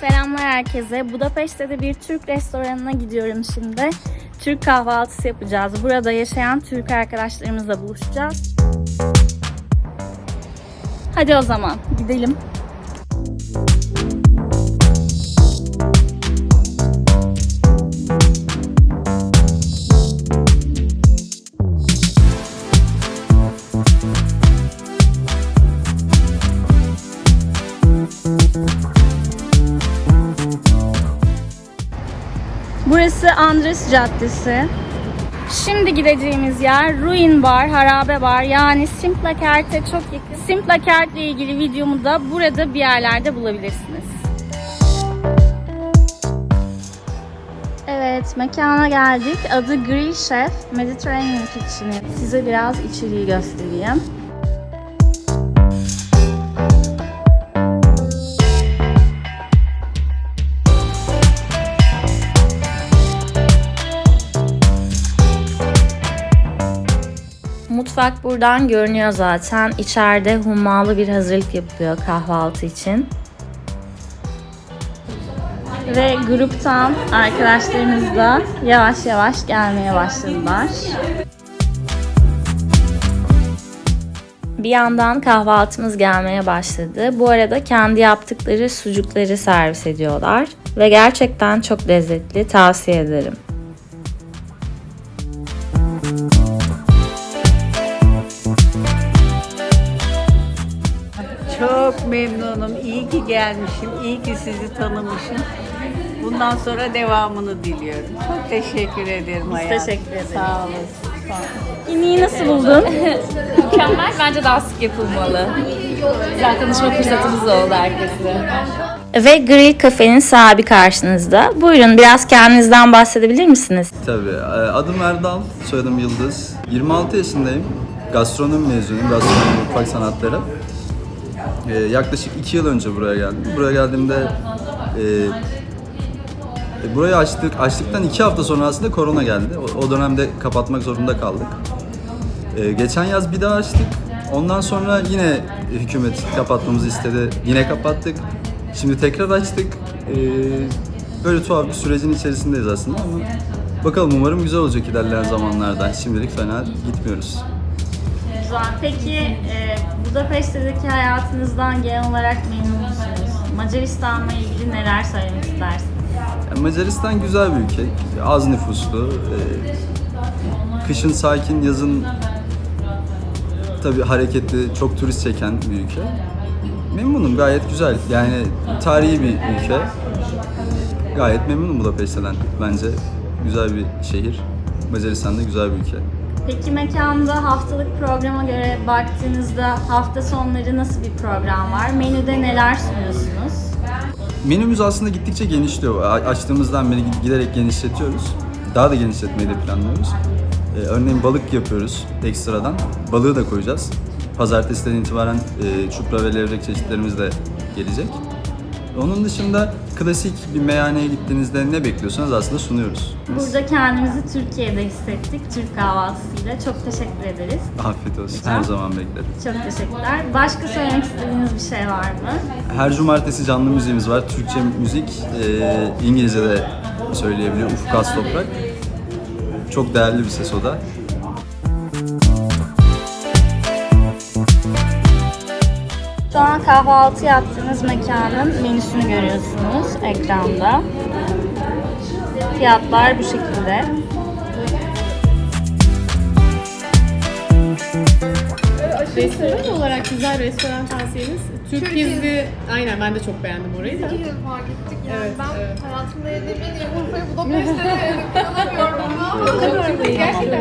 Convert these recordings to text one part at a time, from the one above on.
Selamlar herkese. Budapeşte de bir Türk restoranına gidiyorum şimdi. Türk kahvaltısı yapacağız. Burada yaşayan Türk arkadaşlarımızla buluşacağız. Hadi o zaman gidelim. Burası Andres Caddesi. Şimdi gideceğimiz yer Ruin Bar, Harabe Bar yani Simplakert'e çok yakın. Simplakert ile ilgili videomu da burada bir yerlerde bulabilirsiniz. Evet, mekana geldik. Adı Grill Chef Mediterranean Kitchen. Size biraz içeriği göstereyim. Mutfak buradan görünüyor zaten. İçeride hummalı bir hazırlık yapıyor kahvaltı için. Ve gruptan arkadaşlarımız da yavaş yavaş gelmeye başladılar. Bir yandan kahvaltımız gelmeye başladı. Bu arada kendi yaptıkları sucukları servis ediyorlar. Ve gerçekten çok lezzetli. Tavsiye ederim. Memnunum. İyi ki gelmişim. İyi ki sizi tanımışım. Bundan sonra devamını diliyorum. Çok teşekkür ederim hayatım. teşekkür ederiz. Sağ olasın. İneği nasıl buldun? Mükemmel. Bence daha sık yapılmalı. Güzel tanışma fırsatımız oldu herkesle. Ve Grill Cafe'nin sahibi karşınızda. Buyurun biraz kendinizden bahsedebilir misiniz? Tabii. Ee, Adım Erdal, soyadım Yıldız. 26 yaşındayım. Gastronomi mezunuyum, gastronomi mutfak sanatları. Ee, yaklaşık 2 yıl önce buraya geldim. Buraya geldiğimde e, e, burayı açtık, açtıktan 2 hafta sonra aslında korona geldi. O, o dönemde kapatmak zorunda kaldık. Ee, geçen yaz bir daha açtık. Ondan sonra yine hükümet kapatmamızı istedi. Yine kapattık. Şimdi tekrar açtık. Ee, böyle tuhaf bir sürecin içerisindeyiz aslında ama bakalım umarım güzel olacak ilerleyen zamanlarda. Şimdilik fena gitmiyoruz. Güzel. Peki e, Budapeşte'deki hayatınızdan genel olarak memnun musunuz? Macaristan'la ilgili neler söylemek istersiniz? Macaristan güzel bir ülke. Az nüfuslu. ee, kışın sakin, yazın tabii hareketli, çok turist çeken bir ülke. Memnunum, gayet güzel. Yani tarihi bir ülke. Gayet memnunum Budapeşte'den. Bence güzel bir şehir. Macaristan da güzel bir ülke. Peki mekanda haftalık programa göre baktığınızda hafta sonları nasıl bir program var? Menüde neler sunuyorsunuz? Menümüz aslında gittikçe genişliyor. Açtığımızdan beri giderek genişletiyoruz. Daha da genişletmeyi de planlıyoruz. Ee, örneğin balık yapıyoruz ekstradan. Balığı da koyacağız. Pazartesiden itibaren e, çupra ve levrek çeşitlerimiz de gelecek. Onun dışında klasik bir meyhaneye gittiğinizde ne bekliyorsanız aslında sunuyoruz. Biz. Burada kendimizi Türkiye'de hissettik Türk kahvaltısıyla. Çok teşekkür ederiz. Afiyet olsun. Her zaman beklerim. Çok teşekkürler. Başka söylemek istediğiniz bir şey var mı? Her cumartesi canlı müziğimiz var. Türkçe müzik, e, İngilizce de söyleyebiliyor. Ufuk Toprak. Çok değerli bir ses o da. Kahvaltı yaptığınız mekanın menüsünü görüyorsunuz ekranda. Fiyatlar bu şekilde. Restoran olarak güzel restoran tavsiyeniz. Türk Gizli, aynen ben de çok beğendim orayı da. İki fark ettik yani. Evet, ben evet. hayatımda yediğim en iyi Urfa'yı Budapeşte'de yedim. İnanamıyorum ama. Gerçekten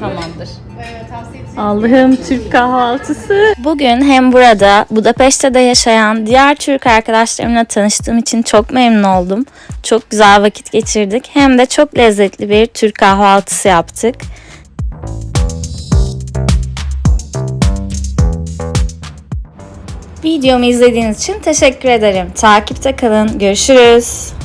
Tamamdır. Ee, tavsiye edeceğim. Allah'ım Türk kahvaltısı. Bugün hem burada Budapeşte'de yaşayan diğer Türk arkadaşlarımla tanıştığım için çok memnun oldum. Çok güzel vakit geçirdik. Hem de çok lezzetli bir Türk kahvaltısı yaptık. Videomu izlediğiniz için teşekkür ederim. Takipte kalın. Görüşürüz.